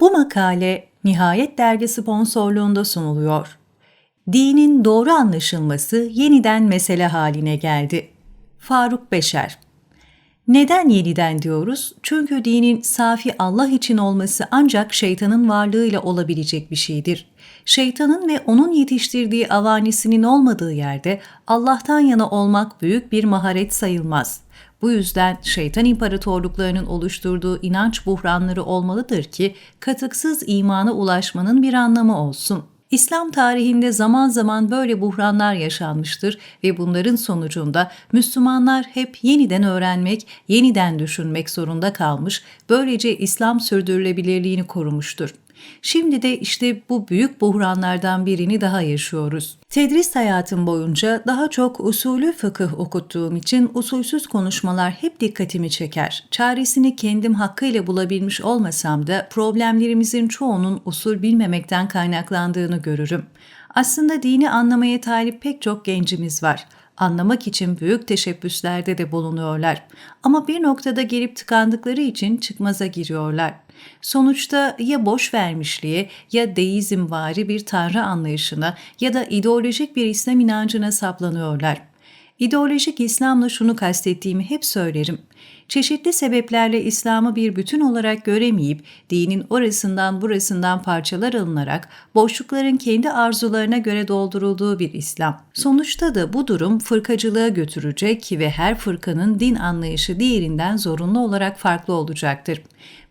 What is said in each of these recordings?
Bu makale Nihayet Dergi sponsorluğunda sunuluyor. Dinin doğru anlaşılması yeniden mesele haline geldi. Faruk Beşer neden yeniden diyoruz? Çünkü dinin safi Allah için olması ancak şeytanın varlığıyla olabilecek bir şeydir. Şeytanın ve onun yetiştirdiği avanisinin olmadığı yerde Allah'tan yana olmak büyük bir maharet sayılmaz. Bu yüzden şeytan imparatorluklarının oluşturduğu inanç buhranları olmalıdır ki katıksız imana ulaşmanın bir anlamı olsun.'' İslam tarihinde zaman zaman böyle buhranlar yaşanmıştır ve bunların sonucunda Müslümanlar hep yeniden öğrenmek, yeniden düşünmek zorunda kalmış, böylece İslam sürdürülebilirliğini korumuştur. Şimdi de işte bu büyük buhranlardan birini daha yaşıyoruz. Tedris hayatım boyunca daha çok usulü fıkıh okuttuğum için usulsüz konuşmalar hep dikkatimi çeker. Çaresini kendim hakkıyla bulabilmiş olmasam da problemlerimizin çoğunun usul bilmemekten kaynaklandığını görürüm. Aslında dini anlamaya talip pek çok gencimiz var anlamak için büyük teşebbüslerde de bulunuyorlar. Ama bir noktada gelip tıkandıkları için çıkmaza giriyorlar. Sonuçta ya boş vermişliğe ya deizmvari bir tanrı anlayışına ya da ideolojik bir İslam inancına saplanıyorlar. İdeolojik İslam'la şunu kastettiğimi hep söylerim. Çeşitli sebeplerle İslam'ı bir bütün olarak göremeyip dinin orasından burasından parçalar alınarak boşlukların kendi arzularına göre doldurulduğu bir İslam. Sonuçta da bu durum fırkacılığa götürecek ve her fırkanın din anlayışı diğerinden zorunlu olarak farklı olacaktır.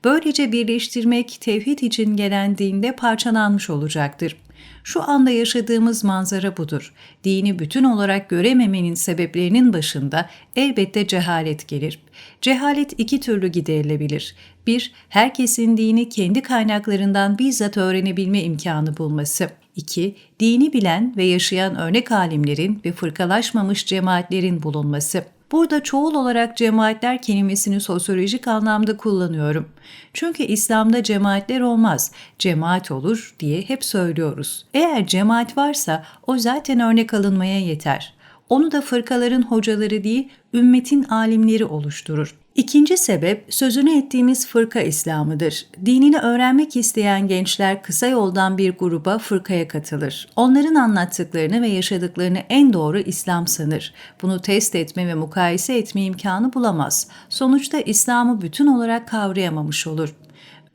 Böylece birleştirmek tevhid için gelen dinde parçalanmış olacaktır. Şu anda yaşadığımız manzara budur. Dini bütün olarak görememenin sebeplerinin başında elbette cehalet gelir. Cehalet iki türlü giderilebilir. Bir, herkesin dini kendi kaynaklarından bizzat öğrenebilme imkanı bulması. 2. Dini bilen ve yaşayan örnek alimlerin ve fırkalaşmamış cemaatlerin bulunması. Burada çoğul olarak cemaatler kelimesini sosyolojik anlamda kullanıyorum. Çünkü İslam'da cemaatler olmaz, cemaat olur diye hep söylüyoruz. Eğer cemaat varsa o zaten örnek alınmaya yeter. Onu da fırkaların hocaları değil, ümmetin alimleri oluşturur. İkinci sebep sözünü ettiğimiz fırka İslam'ıdır. Dinini öğrenmek isteyen gençler kısa yoldan bir gruba fırkaya katılır. Onların anlattıklarını ve yaşadıklarını en doğru İslam sanır. Bunu test etme ve mukayese etme imkanı bulamaz. Sonuçta İslam'ı bütün olarak kavrayamamış olur.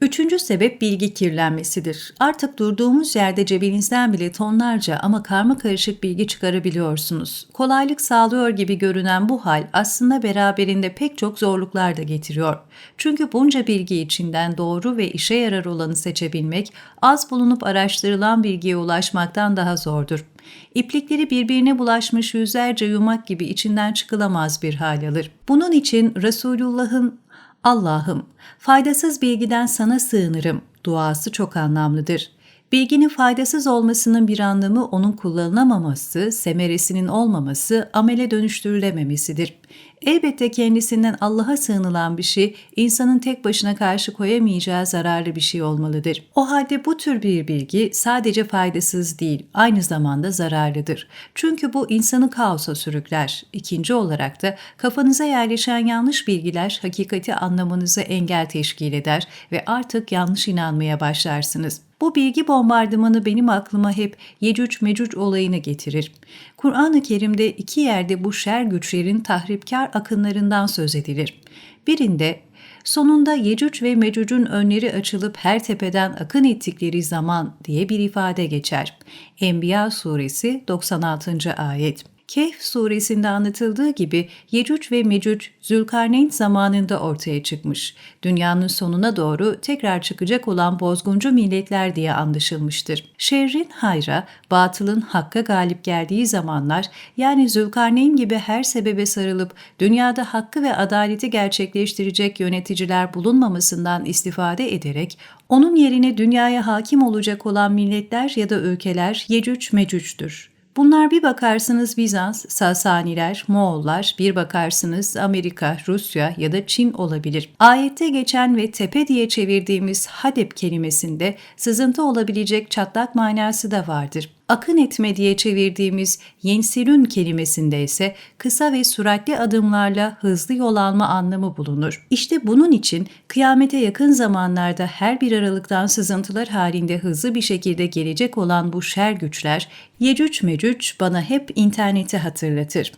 Üçüncü sebep bilgi kirlenmesidir. Artık durduğumuz yerde cebinizden bile tonlarca ama karma karışık bilgi çıkarabiliyorsunuz. Kolaylık sağlıyor gibi görünen bu hal aslında beraberinde pek çok zorluklar da getiriyor. Çünkü bunca bilgi içinden doğru ve işe yarar olanı seçebilmek az bulunup araştırılan bilgiye ulaşmaktan daha zordur. İplikleri birbirine bulaşmış yüzlerce yumak gibi içinden çıkılamaz bir hal alır. Bunun için Resulullah'ın Allah'ım, faydasız bilgiden sana sığınırım duası çok anlamlıdır. Bilginin faydasız olmasının bir anlamı onun kullanılamaması, semeresinin olmaması, amele dönüştürülememesidir. Elbette kendisinden Allah'a sığınılan bir şey, insanın tek başına karşı koyamayacağı zararlı bir şey olmalıdır. O halde bu tür bir bilgi sadece faydasız değil, aynı zamanda zararlıdır. Çünkü bu insanı kaosa sürükler. İkinci olarak da kafanıza yerleşen yanlış bilgiler hakikati anlamanızı engel teşkil eder ve artık yanlış inanmaya başlarsınız. Bu bilgi bombardımanı benim aklıma hep Yecüc Mecüc olayını getirir. Kur'an-ı Kerim'de iki yerde bu şer güçlerin tahripkar akınlarından söz edilir. Birinde sonunda Yecüc ve Mecüc'ün önleri açılıp her tepeden akın ettikleri zaman diye bir ifade geçer. Enbiya suresi 96. ayet. Kehf suresinde anlatıldığı gibi Yecüc ve Mecüc Zülkarneyn zamanında ortaya çıkmış. Dünyanın sonuna doğru tekrar çıkacak olan bozguncu milletler diye anlaşılmıştır. Şerrin hayra, batılın hakka galip geldiği zamanlar yani Zülkarneyn gibi her sebebe sarılıp dünyada hakkı ve adaleti gerçekleştirecek yöneticiler bulunmamasından istifade ederek onun yerine dünyaya hakim olacak olan milletler ya da ülkeler Yecüc Mecüc'tür. Bunlar bir bakarsınız Bizans, Sasaniler, Moğollar, bir bakarsınız Amerika, Rusya ya da Çin olabilir. Ayette geçen ve tepe diye çevirdiğimiz Hadep kelimesinde sızıntı olabilecek çatlak manası da vardır. Akın etme diye çevirdiğimiz yensirün kelimesinde ise kısa ve süratli adımlarla hızlı yol alma anlamı bulunur. İşte bunun için kıyamete yakın zamanlarda her bir aralıktan sızıntılar halinde hızlı bir şekilde gelecek olan bu şer güçler Yecüc Mecüc bana hep interneti hatırlatır.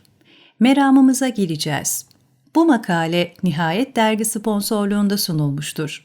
Meramımıza geleceğiz. Bu makale Nihayet Dergi sponsorluğunda sunulmuştur.